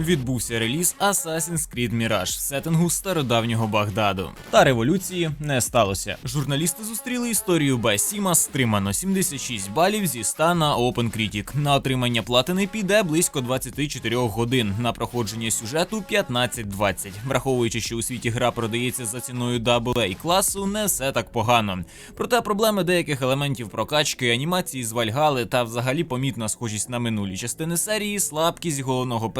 відбувся реліз Assassin's Creed Mirage в сеттингу стародавнього Багдаду. Та революції не сталося. Журналісти зустріли історію Б. Сіма стримано 76 балів зі 100 на OpenCritic. На отримання платини піде близько 24 годин. На проходження сюжету 15-20. Враховуючи, що у світі гра продається за ціною AA класу, не все так погано. Проте проблеми деяких елементів прокачки, анімації з Вальгали та взагалі помітна схожість на минулі частини серії, слабкість головного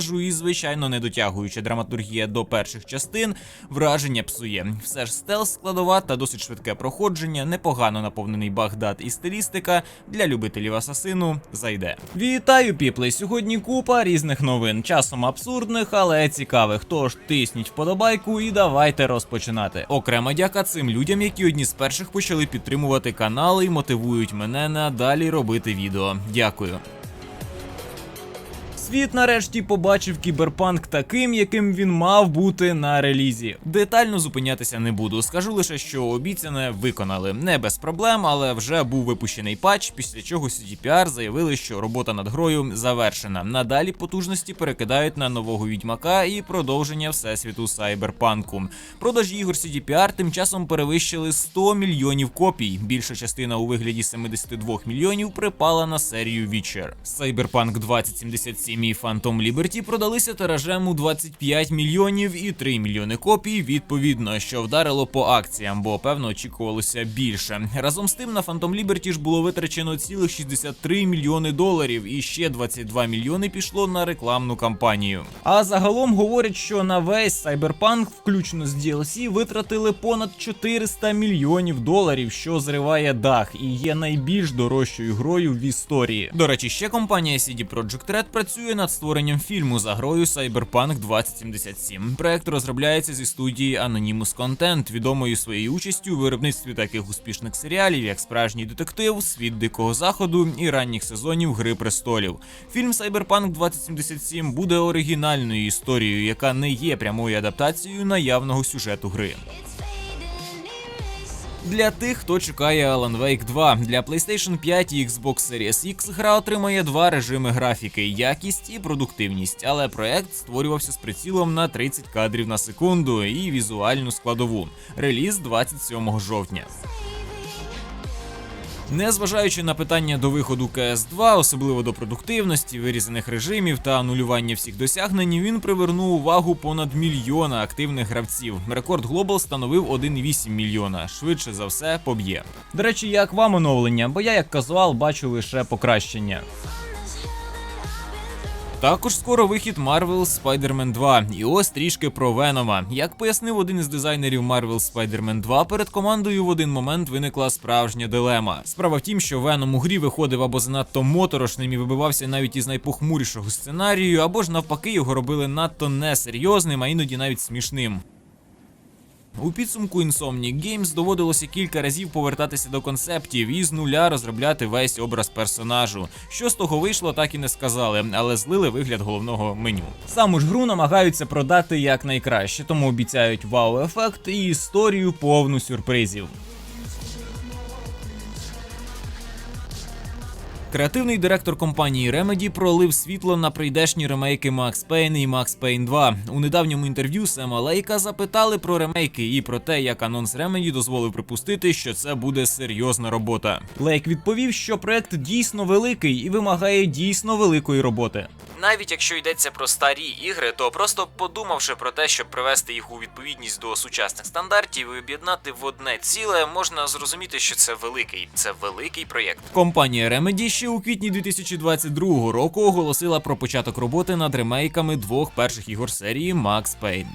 персонажу і, звичайно, не дотягуюча драматургія до перших частин, враження псує. Все ж стелс складова та досить швидке проходження, непогано наповнений Багдад і стилістика для любителів асасину зайде. Вітаю, піпли! Сьогодні купа різних новин, часом абсурдних, але цікавих. Тож тисніть вподобайку і давайте розпочинати. Окрема дяка цим людям, які одні з перших почали підтримувати канал і мотивують мене надалі робити відео. Дякую. Світ нарешті побачив кіберпанк таким, яким він мав бути на релізі. Детально зупинятися не буду. Скажу лише, що обіцяне виконали не без проблем, але вже був випущений патч, після чого CDPR заявили, що робота над грою завершена. Надалі потужності перекидають на нового відьмака і продовження всесвіту сайберпанку. Продажі ігор CDPR тим часом перевищили 100 мільйонів копій. Більша частина у вигляді 72 мільйонів припала на серію Witcher. Cyberpunk 2077 і Phantom Liberty продалися тиражем у 25 мільйонів і 3 мільйони копій, відповідно, що вдарило по акціям, бо певно очікувалося більше. Разом з тим на Phantom Liberty ж було витрачено цілих 63 мільйони доларів, і ще 22 мільйони пішло на рекламну кампанію. А загалом говорять, що на весь Cyberpunk, включно з DLC, витратили понад 400 мільйонів доларів, що зриває дах, і є найбільш дорожчою грою в історії. До речі, ще компанія CD Projekt Red працює над створенням фільму за грою Cyberpunk 2077. Проект розробляється зі студії Anonymous Content, відомою своєю участю у виробництві таких успішних серіалів, як Справжній детектив, Світ Дикого Заходу і ранніх сезонів Гри престолів. Фільм Cyberpunk 2077 буде оригінальною історією, яка не є прямою адаптацією наявного сюжету гри. Для тих, хто чекає Alan Wake 2, для PlayStation 5 і Xbox Series X гра отримає два режими графіки: якість і продуктивність. Але проект створювався з прицілом на 30 кадрів на секунду і візуальну складову. Реліз 27 жовтня. Незважаючи на питання до виходу CS2, особливо до продуктивності, вирізаних режимів та анулювання всіх досягнень, він привернув увагу понад мільйона активних гравців. Рекорд Global становив 1,8 мільйона. Швидше за все поб'є. До речі, як вам оновлення? Бо я як казуал бачу лише покращення. Також скоро вихід Marvel Spider-Man 2. І ось трішки про Венома. Як пояснив один із дизайнерів Marvel Spider-Man 2, перед командою в один момент виникла справжня дилема. Справа в тім, що Веном у грі виходив або занадто моторошним і вибивався навіть із найпохмурішого сценарію, або ж навпаки його робили надто несерйозним, а іноді навіть смішним. У підсумку Insomniac Games доводилося кілька разів повертатися до концептів і з нуля розробляти весь образ персонажу. Що з того вийшло, так і не сказали, але злили вигляд головного меню. Саму ж гру намагаються продати якнайкраще, тому обіцяють вау-ефект і історію повну сюрпризів. Креативний директор компанії Remedy пролив світло на прийдешні ремейки Max Payne і Max Payne 2. У недавньому інтерв'ю Сема Лейка запитали про ремейки і про те, як анонс Remedy дозволив припустити, що це буде серйозна робота. Лейк відповів, що проект дійсно великий і вимагає дійсно великої роботи. Навіть якщо йдеться про старі ігри, то просто подумавши про те, щоб привести їх у відповідність до сучасних стандартів і об'єднати в одне ціле, можна зрозуміти, що це великий, це великий проєкт. Компанія Remedy ще у квітні 2022 року оголосила про початок роботи над ремейками двох перших ігор серії Max Payne.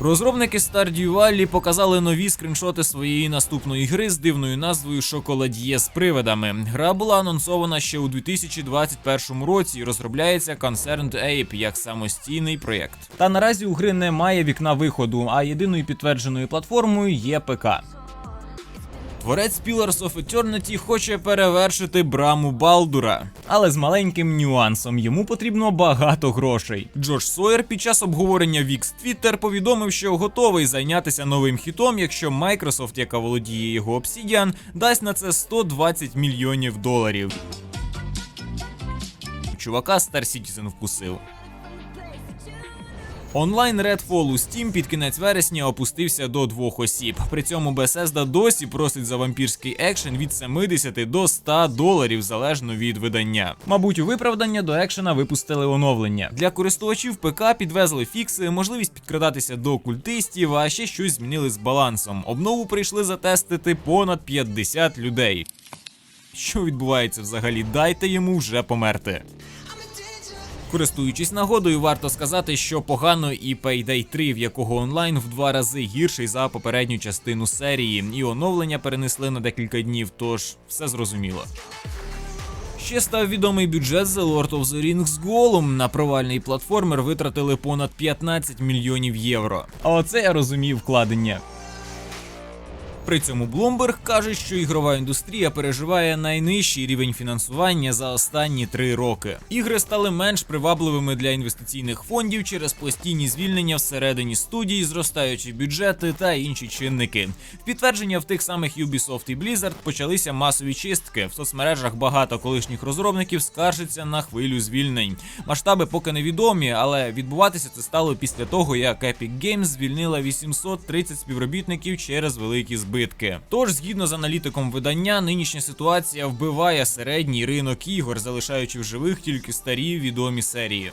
Розробники Stardew Valley показали нові скріншоти своєї наступної гри з дивною назвою Шоколад'є з привидами. Гра була анонсована ще у 2021 році і розробляється Concerned Ape як самостійний проєкт. Та наразі у гри немає вікна виходу, а єдиною підтвердженою платформою є ПК. Творець Pillars of Eternity хоче перевершити браму Балдура, але з маленьким нюансом йому потрібно багато грошей. Джош Сойер під час обговорення Вікс Twitter повідомив, що готовий зайнятися новим хітом, якщо Microsoft, яка володіє його Obsidian, дасть на це 120 мільйонів доларів. чувака Star Citizen вкусив. Онлайн Redfall у Steam під кінець вересня опустився до двох осіб. При цьому Bethesda досі просить за вампірський екшен від 70 до 100 доларів залежно від видання. Мабуть, у виправдання до екшена випустили оновлення. Для користувачів ПК підвезли фікси, можливість підкрадатися до культистів, а ще щось змінили з балансом. Обнову прийшли затестити понад 50 людей. Що відбувається взагалі? Дайте йому вже померти. Користуючись нагодою, варто сказати, що погано і Payday 3, в якого онлайн в два рази гірший за попередню частину серії, і оновлення перенесли на декілька днів, тож все зрозуміло. Ще став відомий бюджет The Lord of the Rings Gollum. На провальний платформер витратили понад 15 мільйонів євро. А оце я розумію вкладення. При цьому Bloomberg каже, що ігрова індустрія переживає найнижчий рівень фінансування за останні три роки. Ігри стали менш привабливими для інвестиційних фондів через постійні звільнення всередині студій, зростаючі бюджети та інші чинники. В підтвердження в тих самих Ubisoft і Blizzard почалися масові чистки. В соцмережах багато колишніх розробників скаржаться на хвилю звільнень. Масштаби поки невідомі, але відбуватися це стало після того, як Epic Games звільнила 830 співробітників через великі збитки. Тож, згідно з аналітиком видання, нинішня ситуація вбиває середній ринок ігор, залишаючи в живих тільки старі відомі серії.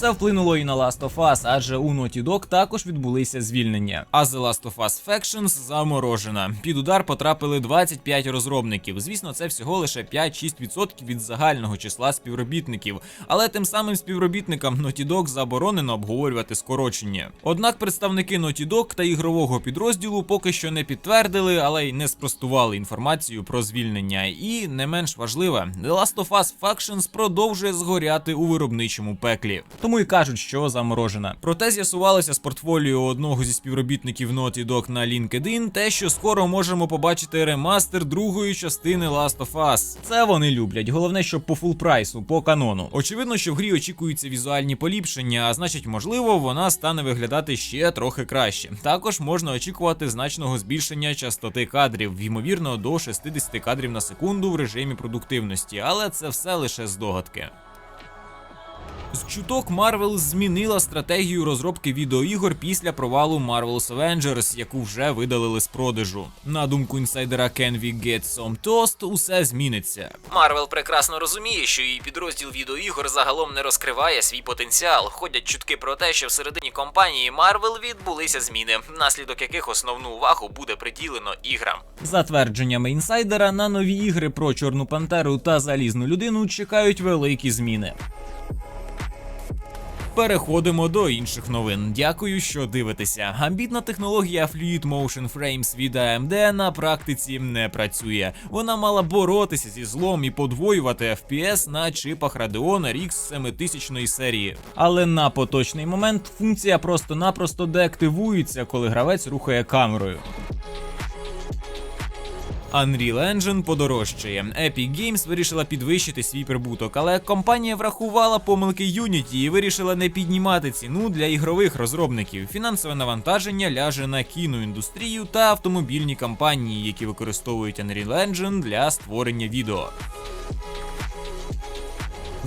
Це вплинуло і на Last of Us, адже у Naughty Dog також відбулися звільнення. А The Last of Us Factions заморожена. Під удар потрапили 25 розробників. Звісно, це всього лише 5-6% від загального числа співробітників. Але тим самим співробітникам Naughty Dog заборонено обговорювати скорочення. Однак представники Naughty Dog та ігрового підрозділу поки що не підтвердили, але й не спростували інформацію про звільнення. І не менш важливе, The Last of Us Factions продовжує згоряти у виробничому пеклі. Тому і кажуть, що заморожена. Проте з'ясувалося з портфоліо одного зі співробітників Naughty Dog на LinkedIn те, що скоро можемо побачити ремастер другої частини Last of Us. Це вони люблять. Головне, щоб по фул прайсу, по канону. Очевидно, що в грі очікуються візуальні поліпшення, а значить, можливо, вона стане виглядати ще трохи краще. Також можна очікувати значного збільшення частоти кадрів, ймовірно, до 60 кадрів на секунду в режимі продуктивності, але це все лише здогадки. З чуток Marvel змінила стратегію розробки відеоігор після провалу Marvel's Avengers, яку вже видалили з продажу. На думку інсайдера Can We Get Some Toast, усе зміниться. Marvel прекрасно розуміє, що її підрозділ відеоігор загалом не розкриває свій потенціал. Ходять чутки про те, що всередині компанії Marvel відбулися зміни, внаслідок яких основну увагу буде приділено іграм. За твердженнями інсайдера, на нові ігри про Чорну Пантеру та Залізну людину чекають великі зміни. Переходимо до інших новин. Дякую, що дивитеся. Амбітна технологія Fluid Motion Frames від AMD на практиці не працює. Вона мала боротися зі злом і подвоювати FPS на чипах Radeon RX 7000 серії. Але на поточний момент функція просто-напросто деактивується, коли гравець рухає камерою. Unreal Engine подорожчає. Epic Games вирішила підвищити свій прибуток, але компанія врахувала помилки Unity і вирішила не піднімати ціну для ігрових розробників. Фінансове навантаження ляже на кіноіндустрію та автомобільні компанії, які використовують Unreal Engine для створення відео.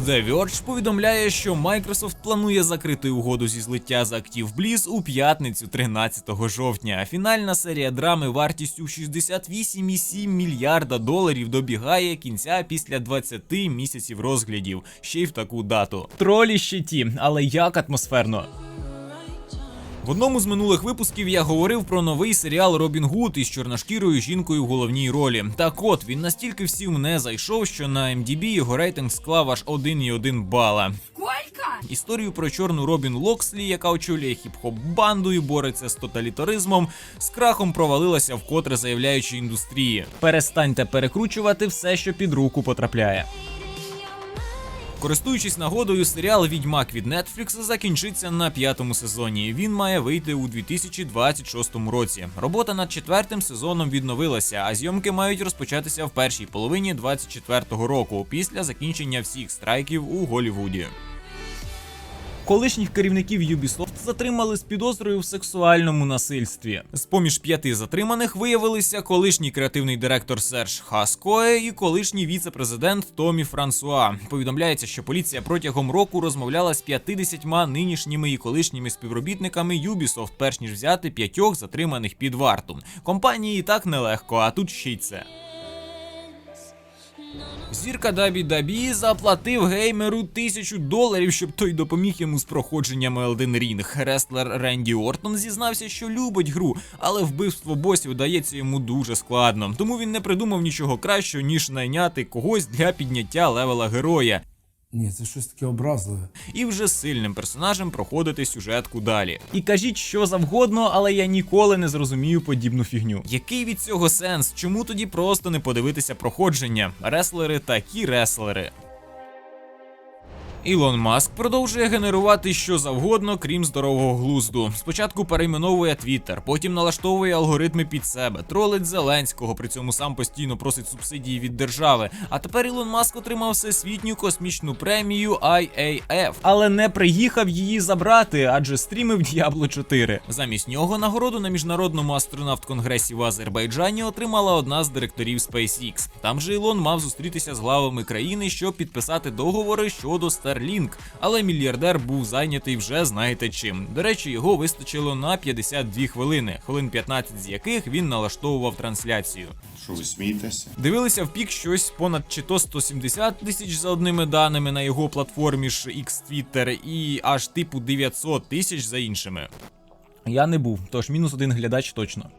The Verge повідомляє, що Microsoft планує закрити угоду зі злиття з актів Бліз у п'ятницю 13 жовтня. Фінальна серія драми вартістю 68,7 мільярда доларів добігає кінця після 20 місяців розглядів, ще й в таку дату. Тролі ще ті, але як атмосферно. В одному з минулих випусків я говорив про новий серіал Робін Гуд із чорношкірою жінкою в головній ролі. Так от він настільки всім не зайшов, що на MDB його рейтинг склав аж 1,1 бала. Історію про чорну Робін Локслі, яка очолює хіп-хоп банду і бореться з тоталітаризмом, з крахом провалилася вкотре заявляючи індустрії. Перестаньте перекручувати все, що під руку потрапляє. Користуючись нагодою, серіал Відьмак від Netflix закінчиться на п'ятому сезоні. Він має вийти у 2026 році. Робота над четвертим сезоном відновилася, а зйомки мають розпочатися в першій половині 2024 року після закінчення всіх страйків у Голлівуді. Колишніх керівників Ubisoft затримали з підозрою в сексуальному насильстві. З поміж п'яти затриманих виявилися колишній креативний директор Серж Хаскоє і колишній віце-президент Томі Франсуа. Повідомляється, що поліція протягом року розмовляла з 50 нинішніми і колишніми співробітниками Ubisoft, перш ніж взяти п'ятьох затриманих під варту. Компанії і так нелегко, а тут ще й це. Зірка Дабі Дабі заплатив геймеру тисячу доларів, щоб той допоміг йому з проходженням Elden Ring. Рестлер Ренді Ортон зізнався, що любить гру, але вбивство босів дається йому дуже складно. Тому він не придумав нічого кращого, ніж найняти когось для підняття левела героя. Ні, це щось таке образливе. І вже сильним персонажем проходити сюжетку далі. І кажіть що завгодно, але я ніколи не зрозумію подібну фігню. Який від цього сенс? Чому тоді просто не подивитися проходження? Реслери такі реслери. Ілон Маск продовжує генерувати що завгодно, крім здорового глузду. Спочатку перейменовує Твіттер, потім налаштовує алгоритми під себе, тролить Зеленського, при цьому сам постійно просить субсидії від держави. А тепер Ілон Маск отримав всесвітню космічну премію IAF, але не приїхав її забрати, адже стрімив Diablo 4. Замість нього нагороду на міжнародному астронавт-конгресі в Азербайджані отримала одна з директорів SpaceX. Там же Ілон мав зустрітися з главами країни, щоб підписати договори щодо Starlink, але мільярдер був зайнятий вже знаєте чим. До речі, його вистачило на 52 хвилини, хвилин 15 з яких він налаштовував трансляцію. Що ви смієтеся? Дивилися в пік щось понад чи то 170 тисяч за одними даними на його платформі ж X Twitter і аж типу 900 тисяч за іншими. Я не був, тож мінус один глядач точно.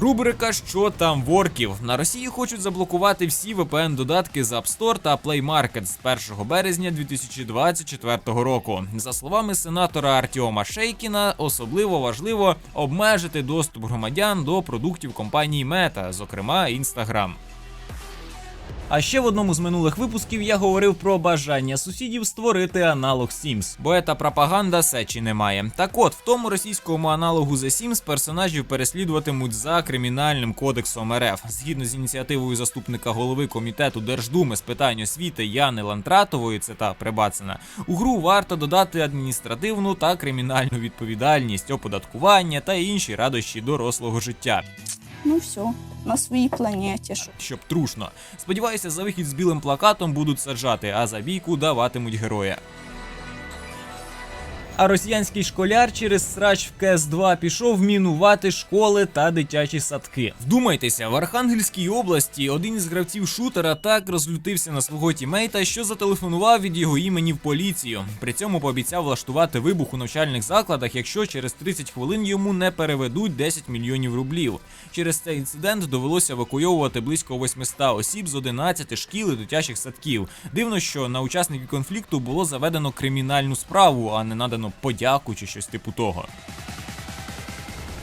Рубрика Що там ворків на Росії хочуть заблокувати всі VPN додатки з App Store та Play Market з 1 березня 2024 року. За словами сенатора Артіома Шейкіна, особливо важливо обмежити доступ громадян до продуктів компанії Meta, зокрема Instagram. А ще в одному з минулих випусків я говорив про бажання сусідів створити аналог Sims, бо ета пропаганда сечі немає. Так от, в тому російському аналогу The Sims персонажів переслідуватимуть за кримінальним кодексом РФ. Згідно з ініціативою заступника голови комітету Держдуми з питань освіти Яни Лантратової, це та Прибацина, у гру варто додати адміністративну та кримінальну відповідальність, оподаткування та інші радощі дорослого життя. Ну все, на своїй планеті. Що. щоб трушно. Сподіваюся, за вихід з білим плакатом будуть саджати, а за бійку даватимуть героя. А росіянський школяр через срач в КС-2 пішов мінувати школи та дитячі садки. Вдумайтеся, в Архангельській області один із гравців шутера так розлютився на свого тімейта, що зателефонував від його імені в поліцію. При цьому пообіцяв влаштувати вибух у навчальних закладах, якщо через 30 хвилин йому не переведуть 10 мільйонів рублів. Через цей інцидент довелося евакуйовувати близько 800 осіб з 11 шкіл і дитячих садків. Дивно, що на учасників конфлікту було заведено кримінальну справу, а не надано подяку чи щось типу того.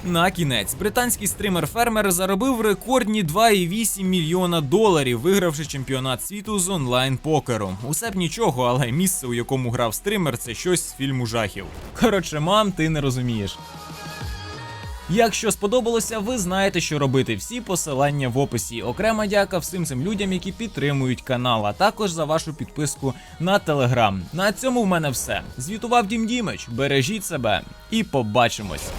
На кінець британський стример-фермер заробив рекордні 2,8 мільйона доларів, вигравши чемпіонат світу з онлайн покеру. Усе б нічого, але місце, у якому грав стример, це щось з фільму жахів. Коротше, мам, ти не розумієш. Якщо сподобалося, ви знаєте, що робити. Всі посилання в описі. Окрема дяка всім цим людям, які підтримують канал, а також за вашу підписку на телеграм. На цьому в мене все. Звітував Дім Дімич. Бережіть себе і побачимось.